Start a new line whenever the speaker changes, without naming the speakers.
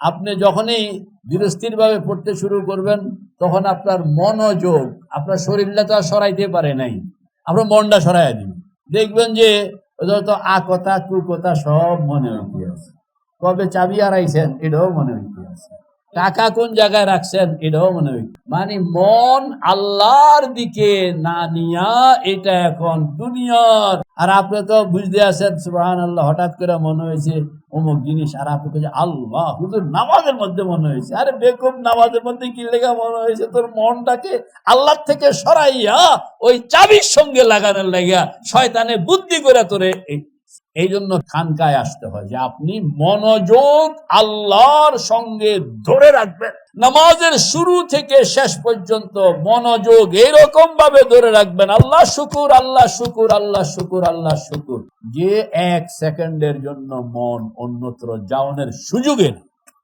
আপনি যখনই দৃঢ়স্থিরভাবে পড়তে শুরু করবেন, তখন আপনার মনোযোগ, আপনার শরীরটা তো আর সরাইতে পারে নাই। আপনার মনটা সরাইয়া দিন। দেখবেন যে যত আ কথা কথা সব মনে হইতে আছে। কবে চাবি হারাইছেন, এটাও মনে হইতে টাকা কোন জায়গায় রাখছেন? এটাও মনে হয়। মানে মন আল্লাহর দিকে না নিয়া এটা এখন দুনিয়ার। আর আপনি তো বুঝতে আছেন সুবাহান আল্লাহ হঠাৎ করে মনে হয়েছে অমুক জিনিস, আর আপনি বলছেন আল্লাহ হুজুর নামাজের মধ্যে মনে হয়েছে। আরে বেকুম নামাজের মধ্যে কি লেখা মনে হয়েছে? তোর মনটাকে আল্লাহ থেকে সরাইয়া ওই চাবির সঙ্গে লাগানোর লেগা শয়তানে বুদ্ধি করে তোরে এই জন্য খানকায় আসতে হয় যে আপনি মনোযোগ আল্লাহর সঙ্গে ধরে রাখবেন। নামাজের শুরু থেকে শেষ পর্যন্ত মনোযোগ এরকম ভাবে ধরে রাখবেন, আল্লাহ শুকুর আল্লাহ শুকুর আল্লাহ শুকুর আল্লাহ শুকুর। যে এক সেকেন্ডের জন্য মন অন্যত্র যাওয়ানের সুযোগে না।